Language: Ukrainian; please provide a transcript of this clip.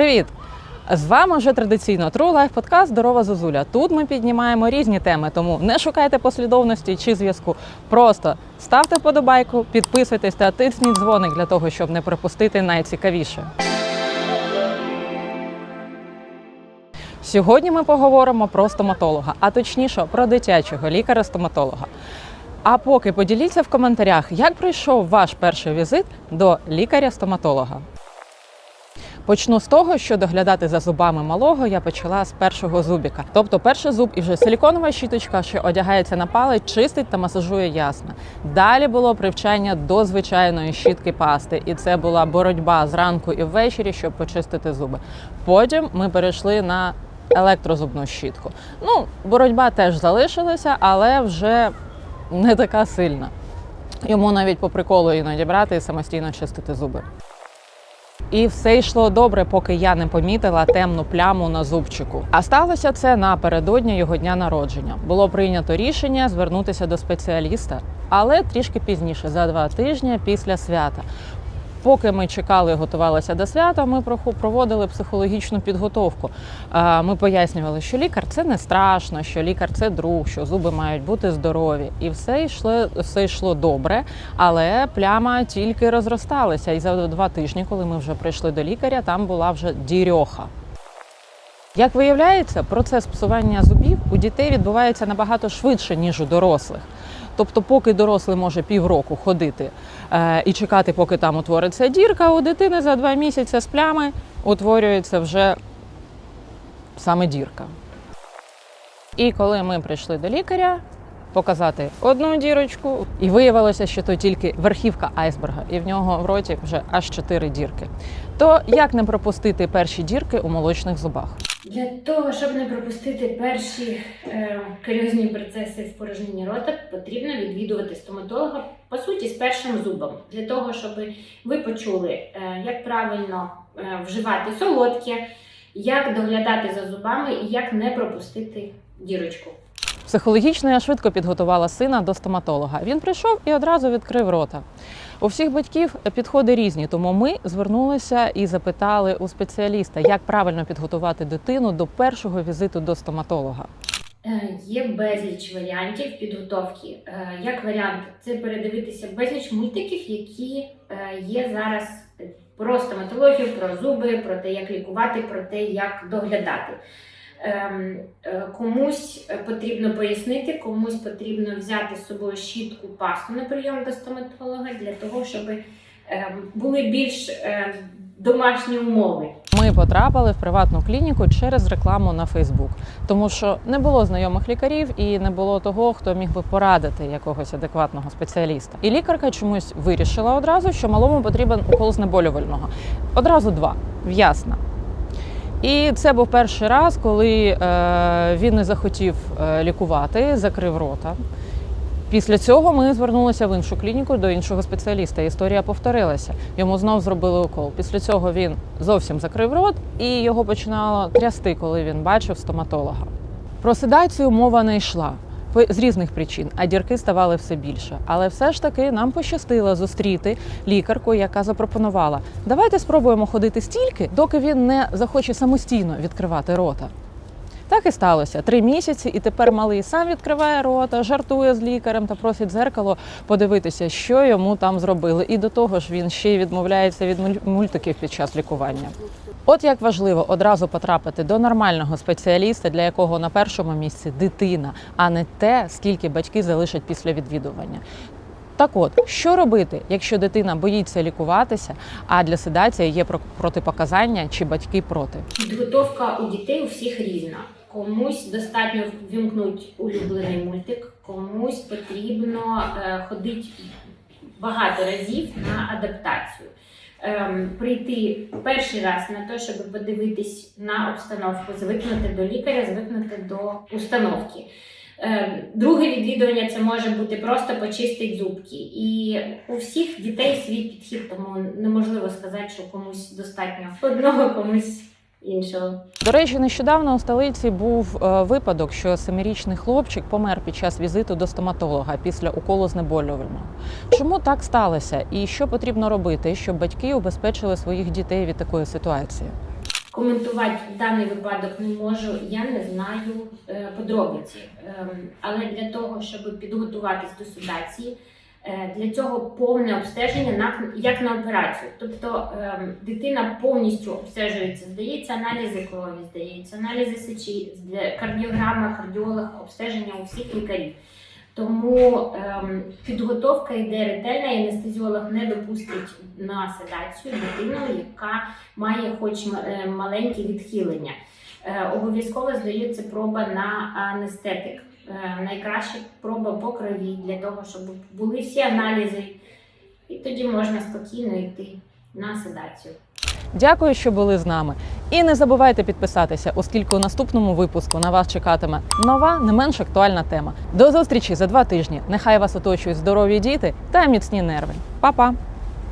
Привіт! З вами вже традиційно True Life подкаст Здорова Зозуля. Тут ми піднімаємо різні теми, тому не шукайте послідовності чи зв'язку. Просто ставте вподобайку, підписуйтесь та тисніть дзвоник для того, щоб не пропустити найцікавіше. Сьогодні ми поговоримо про стоматолога, а точніше про дитячого лікаря-стоматолога. А поки поділіться в коментарях, як пройшов ваш перший візит до лікаря-стоматолога. Почну з того, що доглядати за зубами малого я почала з першого зубіка. Тобто перший зуб і вже силіконова щіточка, що одягається на палець, чистить та масажує ясно. Далі було привчання до звичайної щітки пасти, і це була боротьба зранку і ввечері, щоб почистити зуби. Потім ми перейшли на електрозубну щітку. Ну, боротьба теж залишилася, але вже не така сильна. Йому навіть по приколу іноді брати і самостійно чистити зуби. І все йшло добре, поки я не помітила темну пляму на зубчику. А сталося це напередодні його дня народження. Було прийнято рішення звернутися до спеціаліста, але трішки пізніше, за два тижні після свята. Поки ми чекали готувалися до свята, ми проводили психологічну підготовку. Ми пояснювали, що лікар це не страшно, що лікар це друг, що зуби мають бути здорові. І все йшло, все йшло добре, але пляма тільки розросталася. І за два тижні, коли ми вже прийшли до лікаря, там була вже дірьоха. Як виявляється, процес псування зубів у дітей відбувається набагато швидше, ніж у дорослих. Тобто, поки дорослий може півроку ходити е, і чекати, поки там утвориться дірка, у дитини за два місяці з плями утворюється вже саме дірка. І коли ми прийшли до лікаря показати одну дірочку, і виявилося, що то тільки верхівка айсберга, і в нього в роті вже аж чотири дірки. То як не пропустити перші дірки у молочних зубах? Для того, щоб не пропустити перші е, каріозні процеси в порожнині рота, потрібно відвідувати стоматолога по суті з першим зубом. Для того, щоб ви почули, е, як правильно е, вживати солодке, як доглядати за зубами і як не пропустити дірочку. Психологічно я швидко підготувала сина до стоматолога. Він прийшов і одразу відкрив рота. У всіх батьків підходи різні, тому ми звернулися і запитали у спеціаліста, як правильно підготувати дитину до першого візиту до стоматолога. Е, Є безліч варіантів підготовки. Е, Як варіант, це передивитися безліч мультиків, які е, є зараз про стоматологію, про зуби, про те, як лікувати, про те, як доглядати. Ем, е, Комусь потрібно пояснити, комусь потрібно взяти з собою щітку пасту на прийом до стоматолога для того, щоб ем, були більш ем, домашні умови. Ми потрапили в приватну клініку через рекламу на Фейсбук, тому що не було знайомих лікарів і не було того, хто міг би порадити якогось адекватного спеціаліста. І лікарка чомусь вирішила одразу, що малому потрібен укол знеболювального. Одразу два в'ясна. І це був перший раз, коли е, він не захотів е, лікувати, закрив рота. Після цього ми звернулися в іншу клініку до іншого спеціаліста. Історія повторилася. Йому знов зробили укол. Після цього він зовсім закрив рот і його починало трясти, коли він бачив стоматолога. Про седацію мова не йшла з різних причин, а дірки ставали все більше. Але все ж таки нам пощастило зустріти лікарку, яка запропонувала: давайте спробуємо ходити стільки, доки він не захоче самостійно відкривати рота. Так і сталося. Три місяці, і тепер малий сам відкриває рота, жартує з лікарем та просить дзеркало подивитися, що йому там зробили. І до того ж він ще й відмовляється від муль- мультиків під час лікування. От як важливо одразу потрапити до нормального спеціаліста, для якого на першому місці дитина, а не те, скільки батьки залишать після відвідування. Так от, що робити, якщо дитина боїться лікуватися, а для седації є про- протипоказання чи батьки проти? Підготовка у дітей у всіх різна. Комусь достатньо вімкнути улюблений мультик, комусь потрібно е, ходити багато разів на адаптацію. Ем, прийти перший раз на те, щоб подивитись на обстановку, звикнути до лікаря, звикнути до установки. Ем, Друге відвідування це може бути просто почистити зубки. І у всіх дітей свій підхід, тому неможливо сказати, що комусь достатньо одного, комусь іншого. До речі, нещодавно у столиці був е, випадок, що семирічний хлопчик помер під час візиту до стоматолога після уколу знеболювального. Чому так сталося? І що потрібно робити, щоб батьки убезпечили своїх дітей від такої ситуації? Коментувати даний випадок не можу, я не знаю е, подробиці. Ем, але для того, щоб підготуватись до седації, е, для цього повне обстеження на як на операцію. Тобто ем, дитина повністю обстежується, здається, аналізи крові, здається, аналізи сечі, кардіограма, кардіолог, обстеження у всіх лікарів. Тому ем, підготовка йде ретельна, і анестезіолог не допустить на седацію дитину, яка має хоч е, маленькі відхилення. Е, Обов'язково здається проба на анестетик. Е, Найкраще проба по крові для того, щоб були всі аналізи, і тоді можна спокійно йти на седацію. Дякую, що були з нами. І не забувайте підписатися, оскільки у наступному випуску на вас чекатиме нова, не менш актуальна тема. До зустрічі за два тижні. Нехай вас оточують здорові діти та міцні нерви. Па-па!